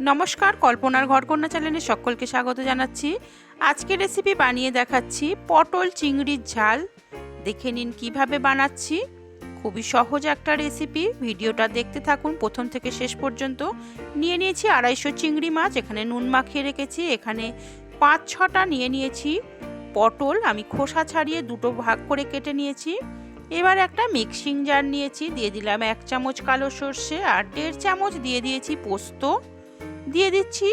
নমস্কার, কল্পনার ঘরকন্যা চ্যানেলে সকলকে স্বাগত জানাচ্ছি। আজকের রেসিপি বানিয়ে দেখাচ্ছি পটল চিংড়ির ঝাল। দেখে নিন কীভাবে বানাচ্ছি। খুবই সহজ একটা রেসিপি ভিডিওটা দেখতে থাকুন, প্রথম থেকে শেষ পর্যন্ত। নিয়ে নিয়েছি আড়াইশো চিংড়ি মাছ, এখানে নুন মাখিয়ে রেখেছি। এখানে পাঁচ ছটা নিয়ে নিয়েছি পটল। আমি খোসা ছাড়িয়ে দুটো ভাগ করে কেটে নিয়েছি। এবার একটা মিক্সিং জার নিয়েছি। দিয়ে দিলাম এক চামচ কালো সর্ষে আর দেড় চামচ দিয়ে দিয়েছি পোস্ত। দিয়ে দিচ্ছি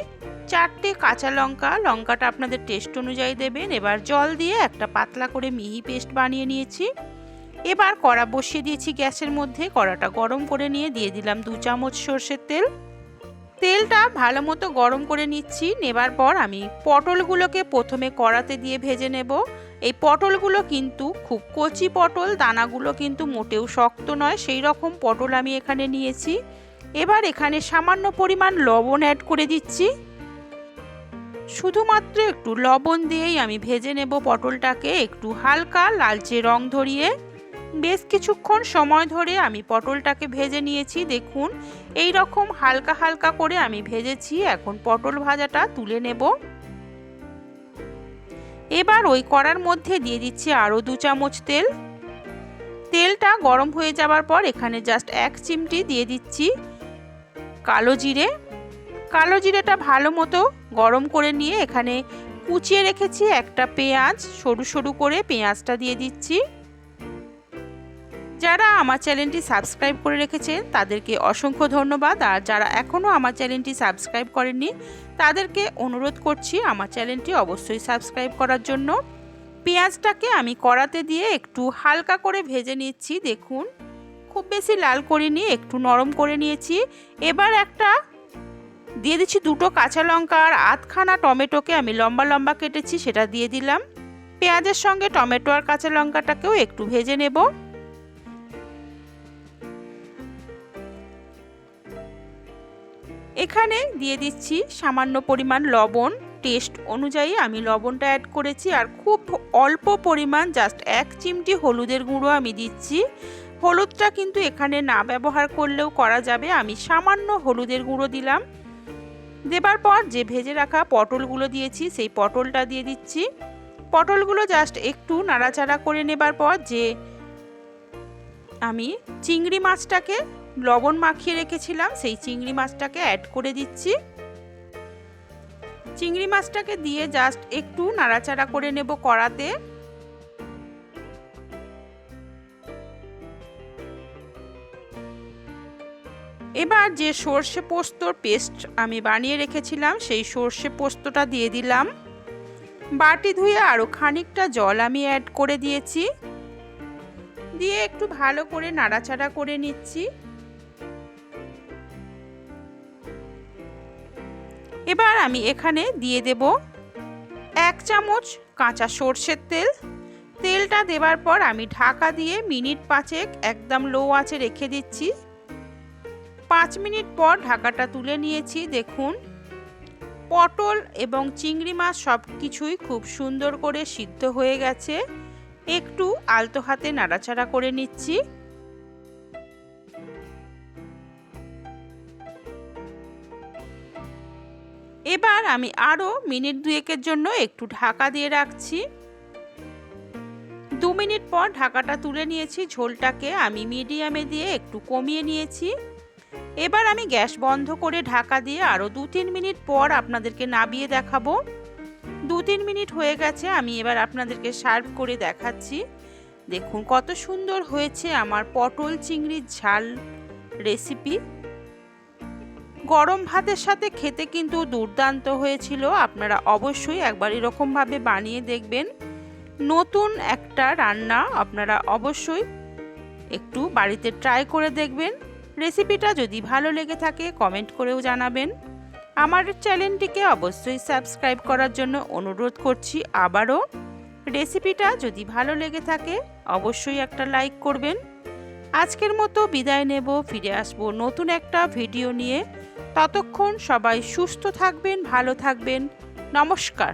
চারটে কাঁচা লঙ্কা। লঙ্কাটা আপনাদের টেস্ট অনুযায়ী দেবেন। এবার জল দিয়ে একটা পাতলা করে মিহি পেস্ট বানিয়ে নিয়েছি। এবার কড়া বসিয়ে দিয়েছি গ্যাসের মধ্যে। কড়াটা গরম করে নিয়ে দিয়ে দিলাম দু চামচ সর্ষের তেল। তেলটা ভালো মতো গরম করে নিচ্ছি। নেবার পর আমি পটলগুলোকে প্রথমে কড়াতে দিয়ে ভেজে নেব। এই পটলগুলো কিন্তু খুব কচি পটল, দানাগুলো কিন্তু মোটেও শক্ত নয়। সেই রকম পটল আমি এখানে নিয়েছি। এবার এখানে সামান্য পরিমাণ লবণ অ্যাড করে দিচ্ছি। শুধুমাত্র একটু লবণ দিয়েই আমি ভেজে নেব পটলটাকে। একটু হালকা লালচে রং ধরিয়ে। বেশ কিছুক্ষণ সময় ধরে আমি পটলটাকে ভেজে নিয়েছি, দেখুন। এই রকম হালকা হালকা করে আমি ভেজেছি। এখন পটল ভাজাটা তুলে নেব। এবার ওই কড়ার মধ্যে দিয়ে দিচ্ছি আরও দু চামচ তেল। তেলটা গরম হয়ে যাওয়ার পর এখানে জাস্ট এক চিমটি দিয়ে দিচ্ছি। কালো জিরে। কালো জিরেটা ভালো মতো গরম করে নিয়ে এখানে কুচিয়ে রেখেছি একটা পেঁয়াজ, সরু সরু করে পেঁয়াজটা দিয়ে দিচ্ছি। যারা আমার চ্যানেলটি সাবস্ক্রাইব করে রেখেছেন, তাদেরকে অসংখ্য ধন্যবাদ। আর যারা এখনও আমার চ্যানেলটি সাবস্ক্রাইব করেননি, তাদেরকে অনুরোধ করছি আমার চ্যানেলটি অবশ্যই সাবস্ক্রাইব করার জন্য। পেঁয়াজটাকে আমি কড়াতে দিয়ে একটু হালকা করে ভেজে নিচ্ছি, দেখুন। খুব বেশি লাল করিনি একটু নরম করে নিয়েছি। এবার একটা দিয়ে দিচ্ছি দুটো কাঁচা লঙ্কা আর আধখানা টমেটোকে আমি লম্বা লম্বা কেটেছি, সেটা দিয়ে দিলাম। পেঁয়াজের সঙ্গে টমেটো আর কাঁচা লঙ্কাটাকেও একটু ভেজে নেব। এখানে দিয়ে দিচ্ছি সামান্য পরিমাণ লবণ। টেস্ট অনুযায়ী আমি লবণটা অ্যাড করেছি আর খুব অল্প পরিমাণ জাস্ট এক চিমটি হলুদের গুঁড়ো আমি দিচ্ছি। হলুদটা কিন্তু এখানে না ব্যবহার করলেও করা যাবে। আমি সামান্য হলুদের গুঁড়ো দিলাম। দেবার পর যে ভেজে রাখা পটলগুলো দিয়েছি, সেই পটলটা দিয়ে দিচ্ছি। পটলগুলো জাস্ট একটু নাড়াচাড়া করে নেবার পর যে আমি চিংড়ি মাছটাকে লবণ মাখিয়ে রেখেছিলাম, সেই চিংড়ি মাছটাকে অ্যাড করে দিচ্ছি। চিংড়ি মাছটাকে দিয়ে জাস্ট একটু নাড়াচাড়া করে নেব কড়াতে। এবার যে সর্ষে পোস্তর পেস্ট আমি বানিয়ে রেখেছিলাম, সেই সর্ষে পোস্তটা দিয়ে দিলাম। বাটি ধুয়ে আরও খানিকটা জল আমি অ্যাড করে দিয়েছি। দিয়ে একটু ভালো করে নাড়াচাড়া করে নিচ্ছি। এবার আমি এখানে দিয়ে দেব এক চামচ কাঁচা সর্ষের তেল। তেলটা দেবার পর আমি ঢাকা দিয়ে মিনিট পাঁচেক একদম লো আঁচে রেখে দিচ্ছি। পাঁচ মিনিট পর ঢাকাটা তুলে নিয়েছি, দেখুন। পটল এবং চিংড়ি মাছ সব কিছুই খুব সুন্দর করে সিদ্ধ হয়ে গেছে। একটু আলতো হাতে নাড়াচাড়া করে নিচ্ছি। এবার আমি আরও মিনিট দুয়েকের জন্য একটু ঢাকা দিয়ে রাখছি। দু মিনিট পর ঢাকাটা তুলে নিয়েছি, ঝোলটাকে আমি মিডিয়ামে দিয়ে একটু কমিয়ে নিয়েছি। এবার আমি গ্যাস বন্ধ করে ঢাকা দিয়ে আরও দু তিন মিনিট পর আপনাদেরকে নাবিয়ে দেখাবো। দু তিন মিনিট হয়ে গেছে, আমি এবার আপনাদেরকে সার্ভ করে দেখাচ্ছি। দেখুন কত সুন্দর হয়েছে আমার পটল চিংড়ির ঝাল রেসিপি। গরম ভাতের সাথে খেতে কিন্তু দুর্দান্ত হয়েছিল, আপনারা অবশ্যই একবার এরকমভাবে বানিয়ে দেখবেন। নতুন একটা রান্না আপনারা অবশ্যই একটু বাড়িতে ট্রাই করে দেখবেন। রেসিপিটা যদি ভালো লেগে থাকে, কমেন্ট করেও জানাবেন। আমার চ্যানেলটিকে অবশ্যই সাবস্ক্রাইব করার জন্য অনুরোধ করছি আবারও। রেসিপিটা যদি ভালো লেগে থাকে, অবশ্যই একটা লাইক করবেন। আজকের মতো বিদায় নেব, ফিরে আসব নতুন একটা ভিডিও নিয়ে। ততক্ষণ সবাই সুস্থ থাকবেন, ভালো থাকবেন। নমস্কার।